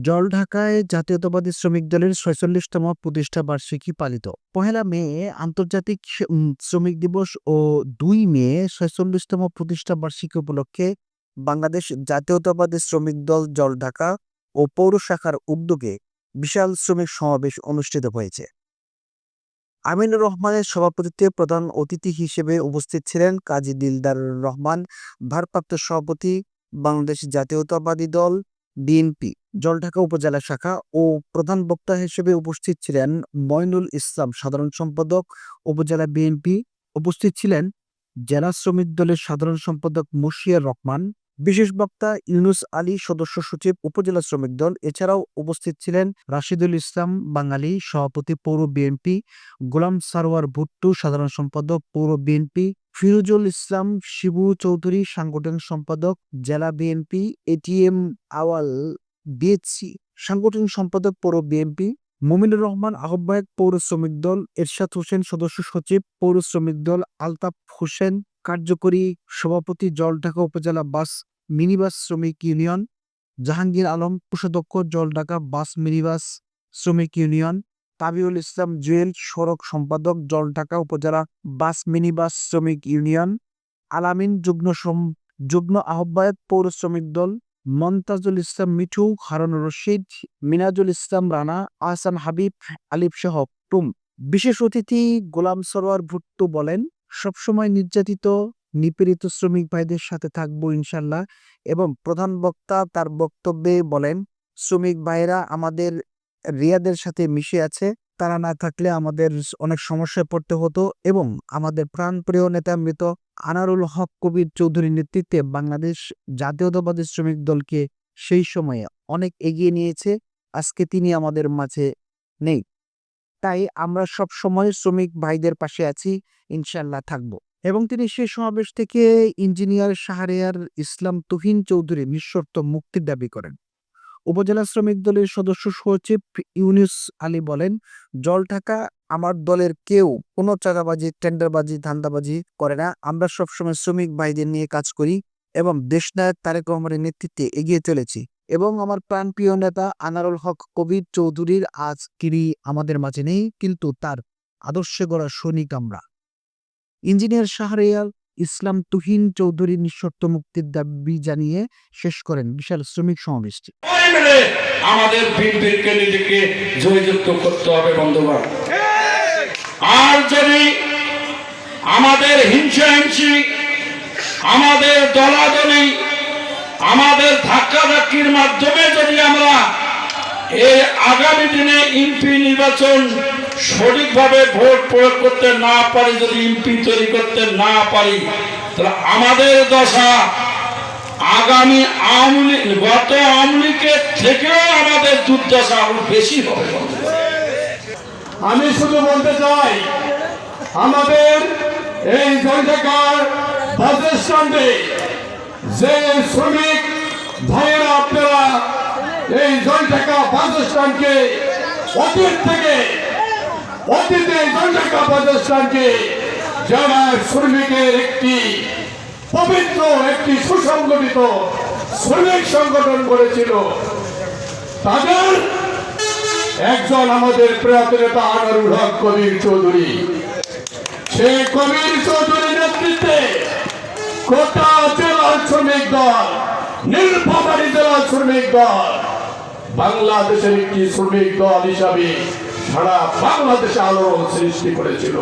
জলঢাকায় জাতীয়তাবাদী শ্রমিক দলের ছয়চল্লিশতম প্রতিষ্ঠা বার্ষিকী পালিত। পহেলা মে, আন্তর্জাতিক শ্রমিক দিবস ও দুই মে, ছয়চল্লিশতম প্রতিষ্ঠা বার্ষিকী উপলক্ষে বাংলাদেশ জাতীয়তাবাদী শ্রমিক দল জলঢাকা ও পৌর শাখার উদ্যোগে বিশাল শ্রমিক সমাবেশ অনুষ্ঠিত হয়েছে। আমিনুর রহমানের সভাপতিত্বে প্রধান অতিথি হিসেবে উপস্থিত ছিলেন কাজী দিলদার রহমান, ভারপ্রাপ্ত সভাপতি বাংলাদেশ জাতীয়তাবাদী দল বিএনপি জলঢাকা উপজেলা শাখা ও প্রধান বক্তা হিসেবে উপস্থিত ছিলেন ময়নুল ইসলাম, সাধারণ সম্পাদক, উপজেলা বিএনপি উপস্থিত ছিলেন জেলা শ্রমিক দলের সাধারণ সম্পাদক মুশিয়ার রহমান, বিশেষ বক্তা ইউনুস আলী, সদস্য সচিব, উপজেলা শ্রমিক দল। এছাড়াও উপস্থিত ছিলেন রাশিদুল ইসলাম বাঙালি, সভাপতি পৌর বিএনপি গোলাম সারোয়ার ভুট্টু, সাধারণ সম্পাদক পৌর বিএনপি ফিরোজুল ইসলাম, শিবু চৌধুরী, সাংগঠনিক সম্পাদক, জেলা বিএনপি, এটিএম আওয়াল বিএসসি সাংগঠনিক সম্পাদক, পৌর বিএনপি, মমিনুর রহমান, আহ্বায়ক, পৌর শ্রমিক দল, এরশাদ হোসেন, সদস্য সচিব, পৌর শ্রমিক দল, আলতাফ হোসেন, কার্যকরী সভাপতি, জলঢাকা উপজেলা বাস, মিনিবাস শ্রমিক ইউনিয়ন, জাহাঙ্গীর আলম, কোষাধ্যক্ষ, জলঢাকা বাস, মিনিবাস শ্রমিক ইউনিয়ন তাবিউল ইসলাম জুয়েল সড়ক সম্পাদক, জলঢাকা উপজেলা বাস মিনিবাস শ্রমিক ইউনিয়ন। আলামিন যুগ্ম যুগ্ম আহ্বায়ক পৌর শ্রমিক দল, মন্তাজুল ইসলাম মিঠু, হারুন রশিদ, মিনাজুল ইসলাম রানা, আহসান হাবিব, আলিফ সহ টুম বিশেষ অতিথি গোলাম সরোয়ার ভুট্টু বলেন, সবসময় নির্যাতিত, নিপীড়িত শ্রমিক ভাইদের সাথে থাকব ইনশাল্লাহ এবং প্রধান বক্তা তার বক্তব্যে বলেন, শ্রমিক ভাইরা আমাদের রিয়াদের সাথে মিশে আছে, তারা না থাকলে আমাদের অনেক সমস্যায় পড়তে হতো এবং আমাদের প্রাণপ্রিয় নেতা মৃত আনারুল হক কবির চৌধুরীর নেতৃত্বে বাংলাদেশ জাতীয়তাবাদী শ্রমিক দলকে সেই সময়ে অনেক এগিয়ে নিয়েছে, আজকে তিনি আমাদের মাঝে নেই। তাই আমরা সব সময় শ্রমিক ভাইদের পাশে আছি, ইনশাল্লাহ থাকব। এবং তিনি সেই সমাবেশ থেকে ইঞ্জিনিয়ার শাহরিয়ার ইসলাম তুহিন চৌধুরী নিঃশর্ত মুক্তির দাবি করেন। উপজেলা শ্রমিক দলের সদস্য সচিব ইউনুস আলী বলেন, জল ঢাকা আমার দলের কেউ কোনো চাঁদাবাজি, টেন্ডারবাজি, ধান্দাবাজি করে না। আমরা সবসময় শ্রমিক ভাইদের নিয়ে কাজ করি এবং দেশনায়ক তারেক রহমানের নেতৃত্বে এগিয়ে চলেছি এবং আমার প্রাণপ্রিয় নেতা আনারুল হক কবির চৌধুরীর আজ কিরি আমাদের মাঝে নেই, কিন্তু তার আদর্শে গড়া সৈনিক আমরা। ইঞ্জিনিয়ার শাহরিয়ার ইসলাম তুহিন চৌধুরী নিঃশর্ত মুক্তির দাবি জানিয়ে শেষ করেন বিশাল শ্রমিক সমাবেশটি। আমাদের বিএনপিকে নিজেকে জয়যুক্ত করতে হবে বন্ধুগণ আর যদি আমাদের হিংসাহিংসি, আমাদের দলাদলি, আমাদের ধাক্কাধাক্কির মাধ্যমে যদি আমরা এই আগামী দিনে ইমপি নির্বাচন সঠিকভাবে ভোট প্রয়োগ করতে না পারি, যদি ইমপি তৈরি করতে না পারি, তাহলে আমাদের দশা আগামী আওয়ামী গত আওয়ামী থেকেও আমাদের দুর্দশা আরও বেশি হবে। আমি শুধু বলতে চাই, আমাদের এই জয়টাকার বাস স্ট্যান্ডে যে শ্রমিক ভাইয়েরা, আপনারা এই জয়টাকা বাস স্ট্যান্ডকে অতীত থেকে অতীতে বাস স্ট্যান্ডকে যারা শ্রমিকের একটি পবিত্র একটি সুসংগঠিত শ্রমিক সংগঠন করেছিল। তাদের একজন আমাদের প্রয়াত নেতা আনারুল হক কবির চৌধুরী। সেই কবির চৌধুরীর নেতৃত্বে কোটা জেলার শ্রমিক দল, নীলফামারী জেলার শ্রমিক দল, বাংলাদেশের একটি শ্রমিক দল হিসাবে সারা বাংলাদেশে আলোড়ন সৃষ্টি করেছিল।